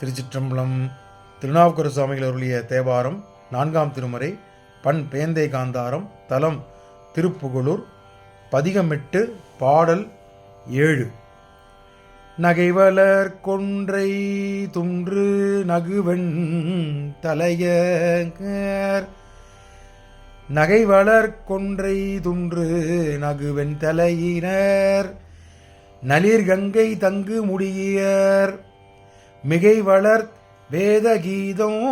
திருச்சிற்றம்பலம் திருநாவுக்கர சுவாமிகள் அருளிய தேவாரம் நான்காம் திருமுறை பண் பேந்தை காந்தாரம் தலம் திருப்புகளூர் பதிகமெட்டு பாடல் ஏழு. நகைவளர் கொன்றை துன்று நகுவெண் தலையர் நகைவளர் கொன்றை துன்று நகுவெண் தலையினர். நளிர் கங்கை தங்கு முடியர். மிகை வளர் வேத கீதம்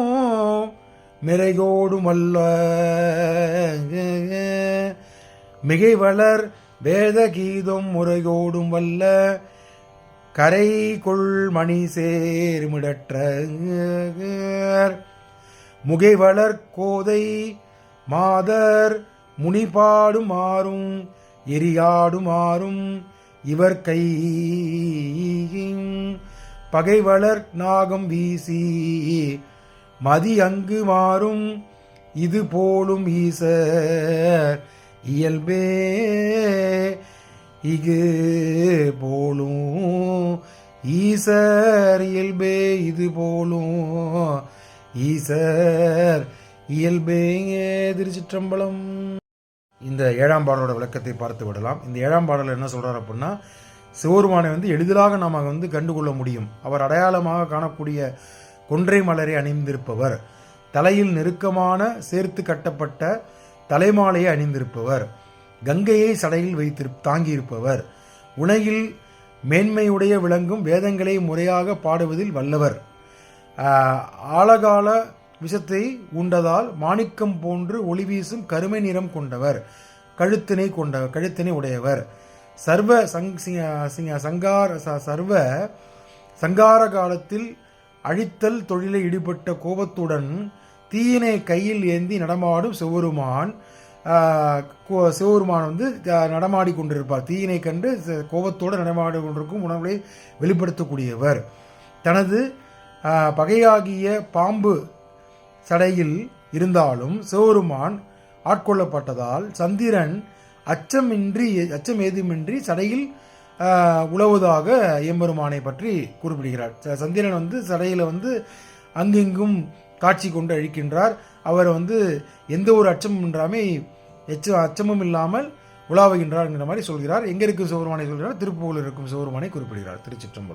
மிரைகோடும் அல்ல மிகை வளர் வேத கீதம் முறைகோடும் வல்ல கரை கொள் மணி சேர்மிடற்ற முகை வளர் கோதை மாதர் முனிபாடும் மாறும் எரியாடு மாறும் இவர் கை. பகைவளர் நாகம் வீசி. மதி அங்கு மாறும் இது போலும் ஈசர். இயல்பே இகு போலும் ஈசர். இயல்பே இது போலும் ஈசர். இயல்பேங்கே திருச்சிற்றம்பலம். இந்த ஏழாம் பாடலோட விளக்கத்தை பார்த்து விடலாம். இந்த ஏழாம் பாடல் என்ன சொல்கிறார் அப்படின்னா சிவருமானை வந்து எளிதாக நாம் வந்து கண்டுகொள்ள முடியும். அவர் அடையாளமாக காணக்கூடிய கொன்றை மலரை அணிந்திருப்பவர். தலையில் நெருக்கமான சேர்த்து கட்டப்பட்ட தலைமாலையை அணிந்திருப்பவர். கங்கையை சடையில் வைத்திரு தாங்கியிருப்பவர். உலகில் மேன்மையுடைய விளங்கும் வேதங்களை முறையாக பாடுவதில் வல்லவர். ஆழகால விஷத்தை உண்டதால் மாணிக்கம் போன்று ஒளி வீசும் கருமை நிறம் கொண்டவர். கழுத்தினை கொண்ட கழுத்தினை உடையவர். சர்வ சங் சிங்க- சிங்க- சங்கார ச- சர்வ சங்கார காலத்தில் அழித்தல் தொழிலை ஈடுபட்ட கோபத்துடன் தீயினை கையில் ஏந்தி நடமாடும் சிவருமான் கோ- சிவபெருமான் வந்து நடமாடி கொண்டிருப்பார். தீயினை கண்டு கோபத்தோடு நடமாடி கொண்டிருக்கும் உணர்வை வெளிப்படுத்தக்கூடியவர். தனது பகையாகிய பாம்பு சடையில் இருந்தாலும் சிவபெருமான் ஆட்கொள்ளப்பட்டதால் சந்திரன் அச்சமின்றி அச்சம் ஏதுமின்றி சடையில் உழவுதாக உழவுவதாக எம்பெருமானை பற்றி குறிப்பிடுகிறார். ச- சந்திரன் வந்து சடையில் வந்து அங்கிங்கும் காட்சி கொண்டு அழிக்கின்றார். அவர் வந்து எந்த ஒரு அச்சமும் என்றாமே எச்ச அச்சமும் இல்லாமல் உலாவுகின்றார் என்கிற மாதிரி சொல்கிறார். எங்கே இருக்கும் சிவபெருமானை சொல்கிறார்? திருப்பூரில் இருக்கும் சிவபெருமானை குறிப்பிடுகிறார். திருச்சிற்றம்பலம்.